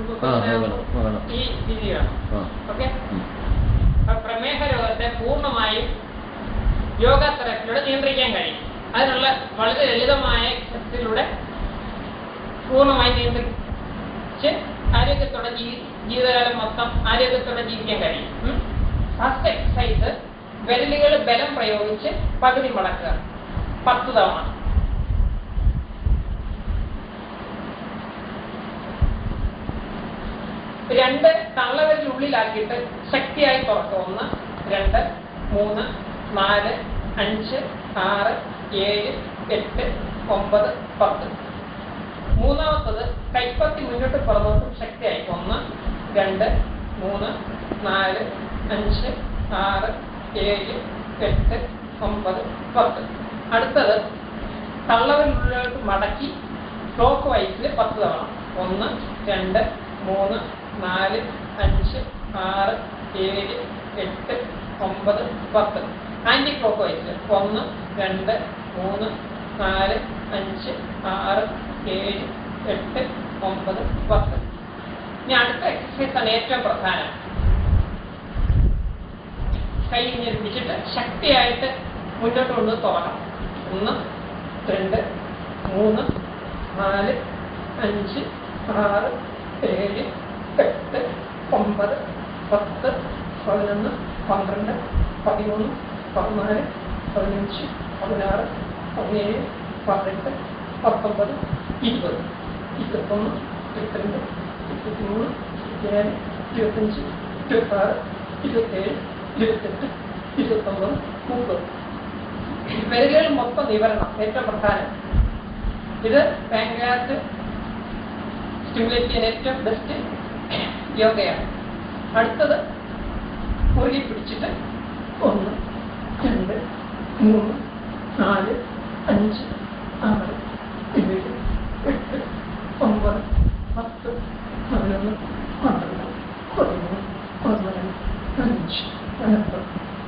ഈ ഓക്കെ? പ്രമേഹ രോഗത്തെ പൂർണമായും യോഗ തെറാപ്പിയിലൂടെ നിയന്ത്രിക്കാൻ കഴിയും. അതിനുള്ള വളരെ ലളിതമായ ഘട്ടത്തിലൂടെ പൂർണമായി നിയന്ത്രിച്ച് ആരോഗ്യത്തോടെ ജീവി ജീവിതകാലം മൊത്തം ആരോഗ്യത്തോടെ ജീവിക്കാൻ കഴിയും. ഫസ്റ്റ് എക്സസൈസ് വിരലുകൾ ബലം പ്രയോഗിച്ച് പകുതി മടക്കുക. പത്ത് തവണ. രണ്ട് തള്ളവരിലുള്ളിലാക്കിയിട്ട് ശക്തിയായി തുറക്കുക ഒന്ന് രണ്ട് മൂന്ന് നാല് അഞ്ച് ആറ് ഏഴ് എട്ട് ഒമ്പത് പത്ത്. മൂന്നാമത്തത് കൈപ്പത്തി മുന്നോട്ട് പുറത്തോട്ടും ശക്തിയായി. ഒന്ന് രണ്ട് മൂന്ന് നാല് അഞ്ച് ആറ് ഏഴ് എട്ട് ഒമ്പത് പത്ത്. അടുത്തത് തള്ളവരിലുള്ളിലോട്ട് മടക്കി ക്ലോക്ക് വൈസിൽ പത്ത് തവണ. ഒന്ന് രണ്ട് മൂന്ന് നാല് അഞ്ച് ആറ് ഏഴ് എട്ട് ഒമ്പത് പത്ത്. ആന്റി ക്ലോക്ക് വൈസ് ഒന്ന് രണ്ട് മൂന്ന് നാല് അഞ്ച് ആറ് ഏഴ് എട്ട് ഒമ്പത് പത്ത്. ഇനി അടുത്ത എക്സസൈസ് ആണ് ഏറ്റവും പ്രധാനം. കൈ ഇങ്ങനെ ശക്തിയായിട്ട് മുന്നോട്ട് കൊണ്ട് തുറക്കണം ഒന്ന് രണ്ട് മൂന്ന് നാല് അഞ്ച് ആറ് ഏഴ് ഒമ്പത് പത്ത് പതിനൊന്ന് പന്ത്രണ്ട് പതിമൂന്ന് പതിനാല് പതിനഞ്ച് പതിനാറ് പതിനേഴ് പതിനെട്ട് പത്തൊമ്പത് ഇരുപത്. ഇരുപത്തൊന്ന് ഇരുപത്തിരണ്ട് ഇരുപത്തിമൂന്ന് ഇരുപത്തിനാല് ഇരുപത്തഞ്ച് ഇരുപത്താറ് ഇരുപത്തേഴ് ഇരുപത്തെട്ട് ഇരുപത്തൊമ്പത് മുപ്പത്. വിരലുകൾ മൊത്തം നിവരണം ഏറ്റവും പ്രധാനം. ഇത് പാങ്ക്രാസ് സ്റ്റിമുലേറ്റ് ചെയ്യാൻ ഏറ്റവും ബെസ്റ്റ് യോഗയാണ് അടുത്തത് മുറുകി പിടിച്ചിട്ട് ഒന്ന് രണ്ട് മൂന്ന് നാല് അഞ്ച് ആറ് ഏഴ് എട്ട് ഒമ്പത് പത്ത് പതിനൊന്ന് പന്ത്രണ്ട് പതിമൂന്ന് പതിനാല് അഞ്ച് പതിനെട്ട്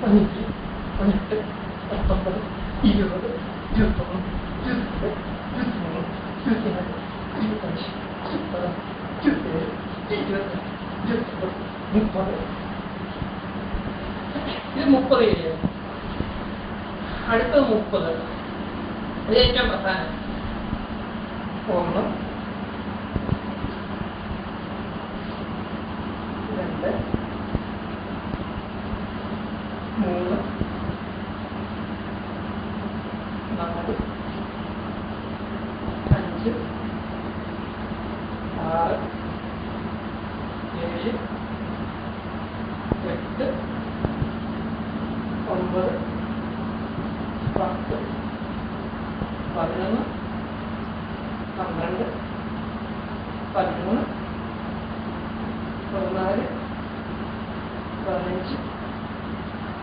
പതിനഞ്ച് പതിനെട്ട് പത്തൊമ്പത് ഇരുപത് ഇരുപത്തൊന്ന് ഇരുപത് ഇരുപത്തിമൂന്ന് ഇരുപത്തിനാല് ഇരുപത്തഞ്ച് മുപ്പത് ഇരുപത്തേഴ് ഇരുപത്തെട്ട് ഇരുപത്തൊമ്പത് മുപ്പത് ഇത് മുപ്പത് ഏരിയ. അടുത്തത് മുപ്പത്. ഇത് ഏറ്റവും പ്രധാനം. ഒന്ന്. രണ്ട്. മൂന്ന്. നാല്. അഞ്ച് ആറ് ഏഴ് എട്ട് ഒമ്പത് പത്ത് പതിനൊന്ന് പന്ത്രണ്ട് പതിമൂന്ന് പതിനാല് പതിനഞ്ച്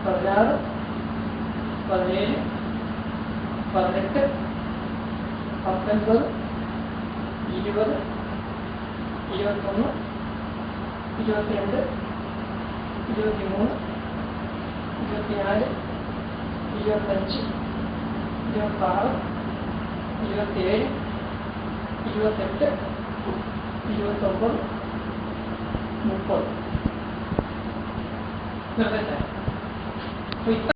പതിനാറ് പതിനേഴ് പതിനെട്ട് പത്തൊൻപത് ഇരുപത് ഇരുപത്തൊന്ന് ഇരുപത്തിരണ്ട് ഇരുപത്തിമൂന്ന് ഇരുപത്തിനാല് ഇരുപത്തഞ്ച് ഇരുപത്താറ് ഇരുപത്തിയേഴ് ഇരുപത്തെട്ട് ഇരുപത്തൊമ്പത് മുപ്പത് നിർത്തട്ടെ അപ്പൊ ഇത്ര